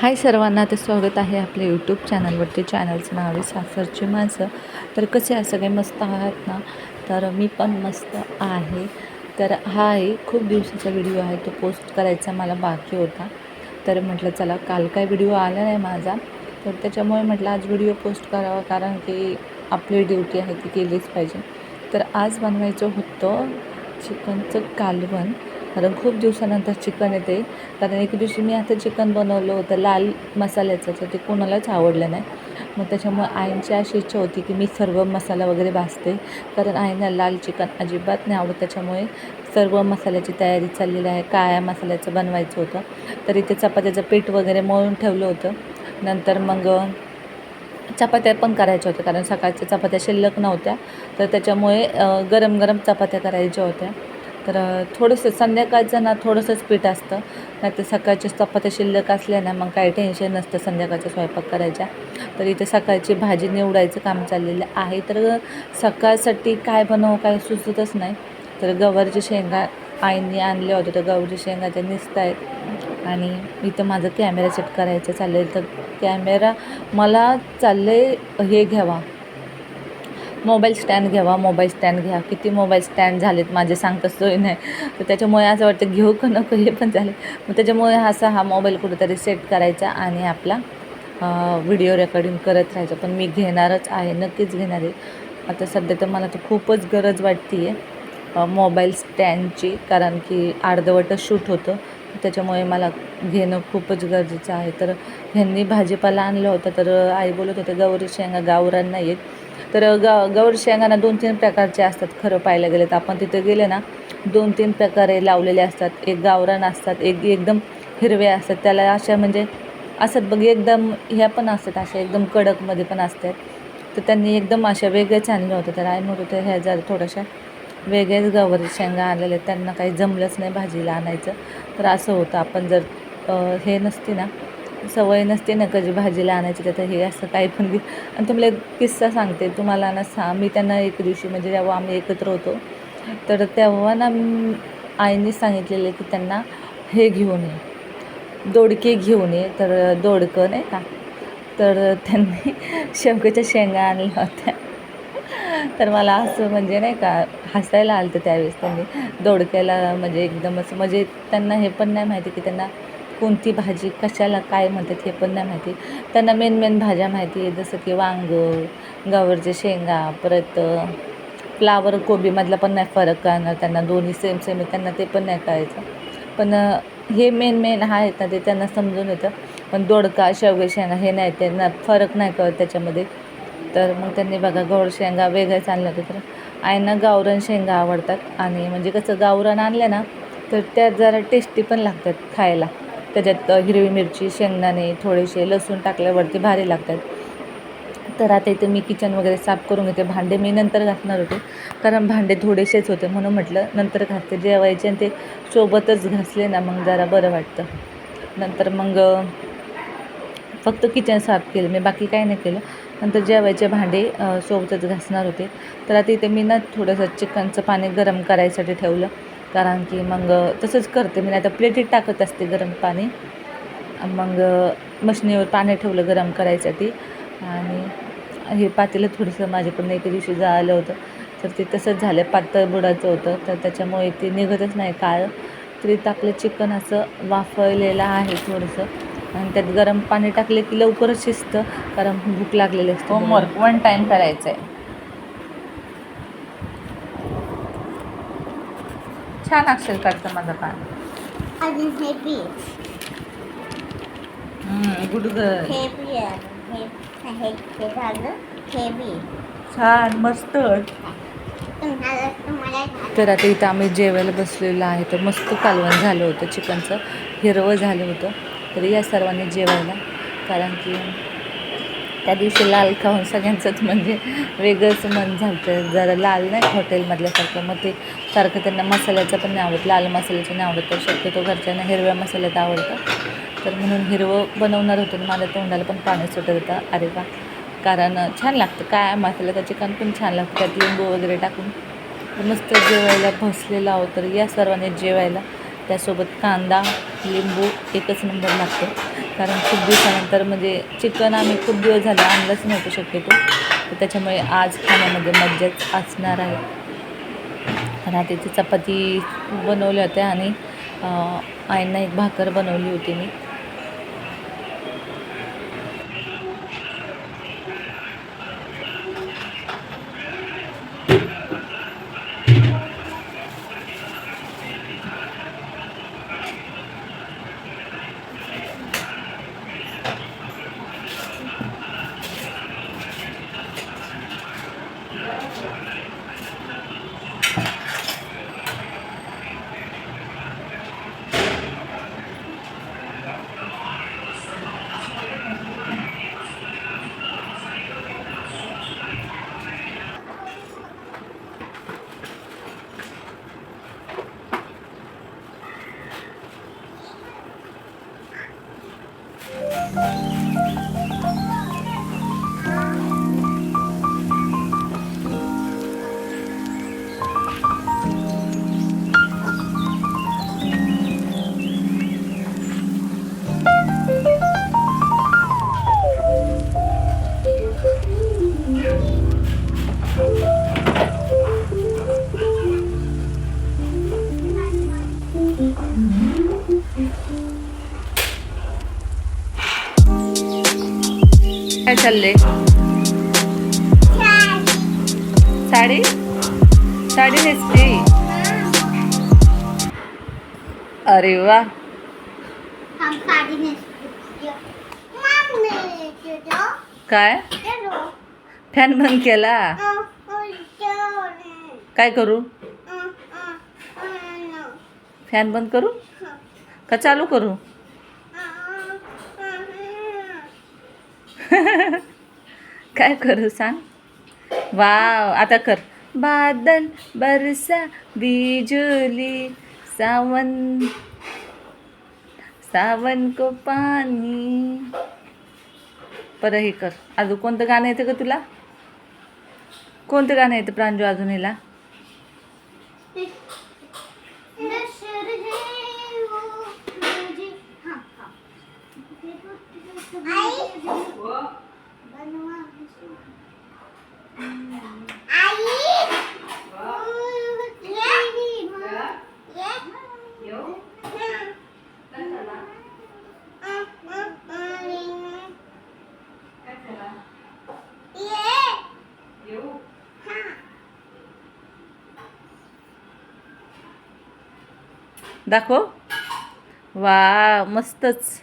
हाय सर्वांना तर स्वागत आहे आपल्या यूट्यूब चॅनलवरती चॅनलचं नाव आहे सासरची माणसं तर कसे आहे? सगळे मस्त आहात ना? तर मी पण मस्त आहे. तर हा आहे खूप दिवसाचा व्हिडिओ आहे. तो पोस्ट करायचा मला बाकी होता. तर म्हटलं चला काल काय व्हिडिओ आला नाही माझा. तर त्याच्यामुळे म्हटलं आज व्हिडिओ पोस्ट करावा कारण की आपली ड्युटी आहे ती केलीच पाहिजे. तर आज बनवायचं होतं चिकनचं कालवण. कारण खूप दिवसानंतर चिकन येते. कारण एक दिवशी मी आता चिकन बनवलं होतं लाल मसाल्याचं तर ते कोणालाच आवडलं नाही. मग त्याच्यामुळे आईंची अशी इच्छा होती की मी सर्व मसाला वगैरे भाजते. कारण आईंना लाल चिकन अजिबात नाही आवडत त्याच्यामुळे सर्व मसाल्याची तयारी चाललेली आहे. काळ्या मसाल्याचं बनवायचं होतं. तर इथे चपात्याचं पीठ वगैरे मळून ठेवलं होतं. नंतर मग चपात्या पण करायच्या होत्या. कारण सकाळच्या चपात्या शिल्लक नव्हत्या. तर त्याच्यामुळे गरम गरम चपात्या करायच्या होत्या. तर थोडंसं संध्याकाळचं ना थोडंसंच पीठ असतं. नाही तर सकाळच्या चपात्या शिल्लक असल्या ना मग काही टेन्शन नसतं संध्याकाळचा स्वयंपाक करायच्या तर इथे सकाळची भाजी निवडायचं काम चाललेलं आहे. तर सकाळसाठी काय बनवू काय सुचतच नाही. तर गवारची शेंगा आईंनी आणल्या होत्या. तर गवारीच्या शेंगा त्या निसत आहेत आणि इथं माझं कॅमेरा सेट करायचं चाललं आहे तर कॅमेरा मला चाललं आहे हे घ्यावा. मोबाईल स्टँड घ्यावा मोबाईल स्टँड घ्या. किती मोबाईल स्टँड झालेत माझे सांगताच सोय नाही. तर त्याच्यामुळे असं वाटतं घेऊ हो का नको हे पण झाले. मग त्याच्यामुळे असा हा मोबाईल कुठेतरी सेट करायचा आणि आपला व्हिडिओ रेकॉर्डिंग करत राहायचं. पण मी घेणारच आहे नक्कीच घेणार आहे. आता सध्या तर मला तर खूपच गरज वाटते आहे मोबाईल स्टँडची. कारण की अर्धवटच शूट होतं. त्याच्यामुळे मला घेणं खूपच गरजेचं आहे. तर ह्यांनी भाजीपाला आणलं होतं तर आई बोलत होते गौरी शेंगा गावरान नाही आहेत तर ग गौरी शेंगांना दोन तीन प्रकारचे असतात खरं पाहायला गेलं तर. आपण तिथे गेले ना दोन तीन प्रकारे लावलेले असतात. एक गावरान असतात एक एकदम हिरवे असतात. त्याला अशा म्हणजे असतात बघ एकदम ह्या पण असतात अशा एकदम कडकमध्ये पण असतात. तर त्यांनी एकदम अशा वेगळ्याच आणल्या होत्या. तर आई म्हणत होत्या ह्या जर थोड्याशा वेगळ्याच गवर शेंगा आणलेल्या आहेत. त्यांना काही जमलंच नाही भाजीला आणायचं. तर असं होतं. आपण जर हे नसते ना सवय नसते ना कधी भाजीला आणायची तर हे असं काही पण घे आणि तुम्हाला एक किस्सा सांगते. तुम्हाला ना सा मी त्यांना एक दिवशी म्हणजे जेव्हा आम्ही एकत्र होतो तर तेव्हा ना आईने सांगितलेलं की त्यांना हे घेऊन ये. दोडके घेऊन ये. तर दोडकं नाही का? तर त्यांनी शेवग्याच्या शेंगा आणल्या होत्या. तर मला असं म्हणजे नाही का हसायला आलं होतं त्यावेळेस त्यांनी. दोडक्याला म्हणजे एकदम असं म्हणजे त्यांना हे पण नाही माहिती की त्यांना कोणती भाजी कशाला काय म्हणतात हे पण नाही माहिती. त्यांना मेन मेन भाज्या माहिती आहे जसं की वांग गावरचे शेंगा परत फ्लावर कोबीमधला पण नाही फरक कळणार त्यांना. दोन्ही सेम सेम आहे त्यांना ते पण नाही कळायचं. पण हे मेन मेन आहेत ना ते त्यांना समजून येतं. पण दोडका शेवगे शेंगा हे नाही त्यांना फरक नाही कळत त्याच्यामध्ये. तर मग त्यांनी बघा गौर शेंगा वेगळ्याच आणल्या होत्या तर. आईना गावरान शेंगा आवडतात. आणि म्हणजे कसं गावरान आणल्या ना तर त्या जरा टेस्टी पण लागतात खायला. त्याच्यात हिरवी मिरची शेंगदाणे थोडेसे लसूण टाकल्यावरती भारी लागतात. तर आता इथे मी किचन वगैरे साफ करून घेते. भांडे मी नंतर घासणार होते. कारण भांडे थोडेसेच होते म्हणून म्हटलं नंतर घासते. जेवायचे आणि ते सोबतच घासले ना मग जरा बरं वाटतं. नंतर मग फक्त किचन साफ केलं. मी बाकी काही नाही केलं. नंतर जेवायचे भांडे सोबतच घासणार होते. तर आता इथे मी ना थोडंसं चिकनचं पाणी गरम करायसाठी ठेवलं. कारण की मग तसंच करते मी आता प्लेटीत टाकत असते गरम पाणी. मग मशनीवर पाणी ठेवलं गरम करायसाठी. आणि हे पातेलं थोडंसं माझ्याकडून एक दिवशी जाळलं होतं. तर ते तसंच झालं पातळ बुडाचं होतं. तर त्याच्यामुळे ते निघतच नाही काळ. तरी आपलं चिकन असं वाफळलेलं आहे थोडंसं. आणि त्यात गरम पाणी टाकले की लवकरच शिजतं कारण भूक लागलेली असते. होमवर्क वन टाईम करायचं आहे छान अक्षर काढतं माझं पान. अजून हे गुड गर्ल हे झालं. छान मस्त. तर आता इथं आम्ही जेवायला बसलेलो आहे. तर मस्त कालवण झालं होतं चिकनचं. हिरवं झालं होतं. तर या सर्वांनी जेवायला. कारण की त्या दिवशी लाल खाऊन सगळ्यांचंच म्हणजे वेगळंच मन झालं जरा लाल नाही हॉटेलमधल्यासारखं मग ते सारखं त्यांना मसाल्याचं पण नाही आवडत. लाल मसाल्याचं नाही आवडत. तर शक्यतो घरच्यांना हिरव्या मसाल्यात आवडतं. तर म्हणून हिरवं बनवणार होतं माझ्या तोंडाला पण पाणी सुटत होतं. अरे वा. कारण छान लागतं. काय मसाल्याचं चिकन पण छान लागतं. त्यात लिंबू वगैरे टाकून. तर मस्त जेवायला बसलेलं आहोत. तर या सर्वांनी जेवायला त्यासोबत कांदा लिंबू एकच नंबर लागतो. कारण खूप दिवसानंतर म्हणजे चिकन आम्ही खूप दिवस झाले आणलंच नव्हतं शक्यतो. तर त्याच्यामुळे आज खाण्यामध्ये मज्जाच असणार आहे. रात्रीची चपाती बनवल्या होत्या आणि आईंना एक भाकर बनवली होती मी. काय चाललंय? साडी? साडी नेसली अरे वा. काय? फॅन बंद केला? काय करू? फॅन बंद करू? का चालू करू? काय करू सांग? वाव आता कर. बादल बरसा बिजुली सावन सावन को पाणी परत हे कर. अजून कोणतं गाणं येतं का तुला? कोणतं गाणं येतं प्रांजू अजून हिला दाखव वा मस्तच